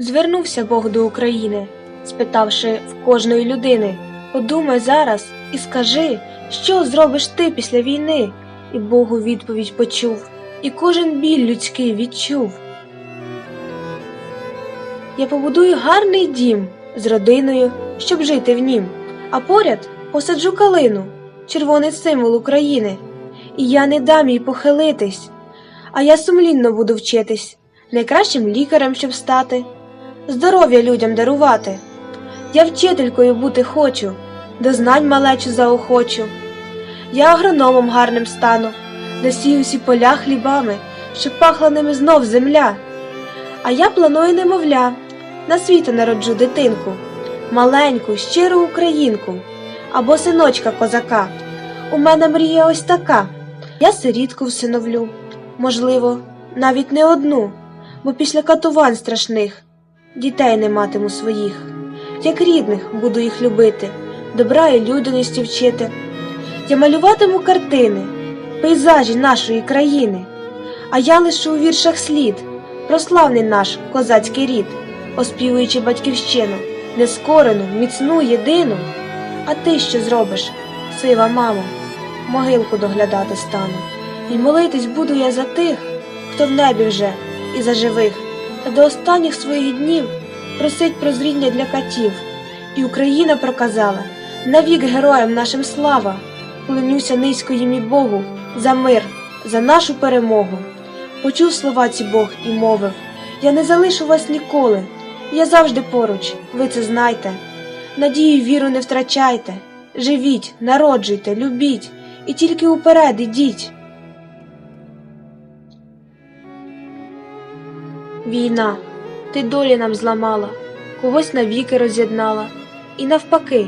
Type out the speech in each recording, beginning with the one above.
Звернувся Бог до України, спитавши в кожної людини Подумай зараз і скажи, що зробиш ти після війни? І Богу відповідь почув, і кожен біль людський відчув. Я побудую гарний дім з родиною, щоб жити в нім, а поряд посаджу калину, червоний символ України, і я не дам їй похилитись, а я сумлінно буду вчитись, найкращим лікарем, щоб стати, здоров'я людям дарувати. Я вчителькою бути хочу, до знань малечу заохочу. Я агрономом гарним стану, досію всі поля хлібами, щоб пахла ними знов земля. А я планую немовля, на світа народжу дитинку, маленьку, щиру українку або синочка козака. У мене мрія ось така. Я сирітку всиновлю, можливо, навіть не одну, бо після катувань страшних дітей не матиму своїх. Як рідних буду їх любити, добра і людяності вчити. Я малюватиму картини, пейзажі нашої країни, а я лишу у віршах слід, прославний наш козацький рід, оспівуючи батьківщину, нескорену, міцну, єдину. А ти що зробиш, сива мамо? Могилку доглядати стану, і молитись буду я за тих, хто в небі вже і за живих, та до останніх своїх днів просить прозріння для катів. І Україна проказала навік героям нашим слава, клонюся низько їм і Богу за мир, за нашу перемогу. Почув слова ці Бог і мовив: Я не залишу вас ніколи, я завжди поруч, ви це знайте. Надію й віру не втрачайте, живіть, народжуйте, любіть, і тільки уперед ідіть. Війна, ти долі нам зламала, когось навіки роз'єднала, і навпаки,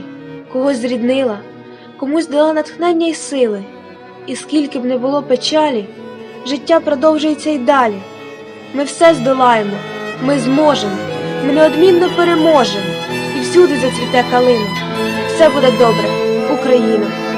когось зріднила, комусь дала натхнення й сили, і скільки б не було печалі, життя продовжується й далі. Ми все здолаємо, ми зможемо, ми неодмінно переможемо, і всюди зацвіте калина. Все буде добре, Україна.